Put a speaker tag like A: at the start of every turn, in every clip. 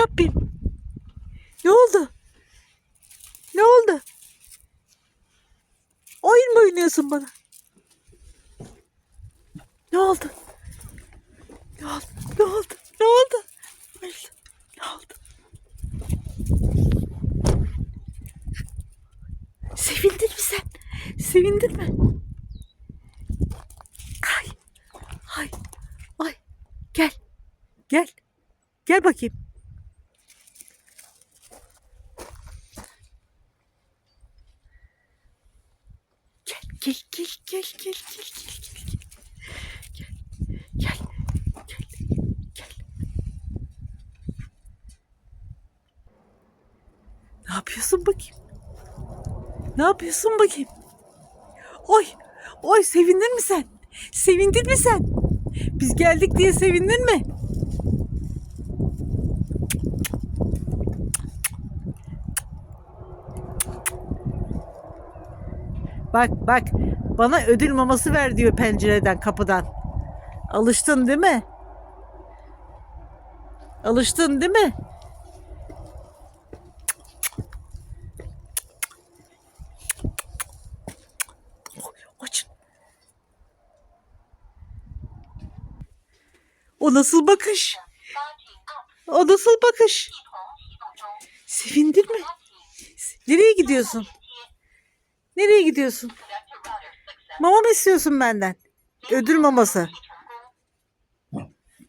A: Rabbim. Ne oldu? Ne oldu? Oyun mu oynuyorsun bana? Ne oldu? Ne oldu? Ne oldu? Ne oldu? Ne oldu? Sevindin mi sen? Sevindin mi? Ay. Ay. Ay. Gel. Gel. Gel bakayım. Gel gel gel gel gel gel gel. Gel. Gel. Gel. Gel. Ne yapıyorsun bakayım? Ne yapıyorsun bakayım? Oy. Oy sevindin mi sen? Sevindin mi sen? Biz geldik diye sevindin mi? Bak bak bana ödül maması ver diyor pencereden kapıdan. Alıştın değil mi? Alıştın değil mi? O nasıl bakış? O nasıl bakış? Sevindin mi? Nereye gidiyorsun? Nereye gidiyorsun? Mama mı istiyorsun benden? Ödül maması.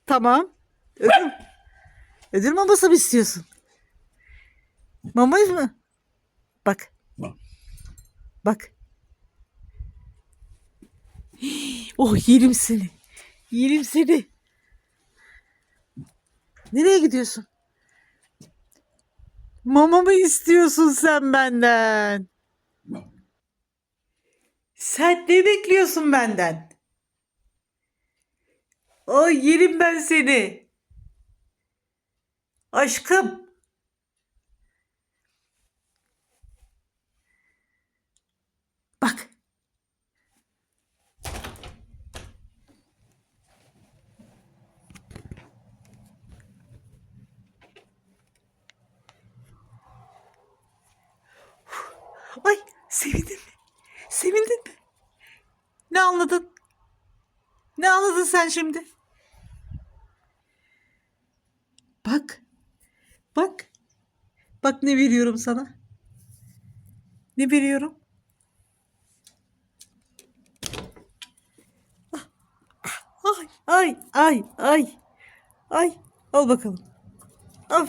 A: Tamam. Ödül, ödül maması mı istiyorsun? Mama mı? Bak. Bak. Oh yerim seni. Yerim seni. Nereye gidiyorsun? Mama mı istiyorsun sen benden? Sen ne bekliyorsun benden? Ay yerim ben seni. Aşkım. Bak. Ay mi? Ne anladın? Ne anladın sen şimdi? Bak. Bak. Bak ne veriyorum sana. Ne veriyorum? Ah, Ay, ay, ay, ay. Ay, al bakalım.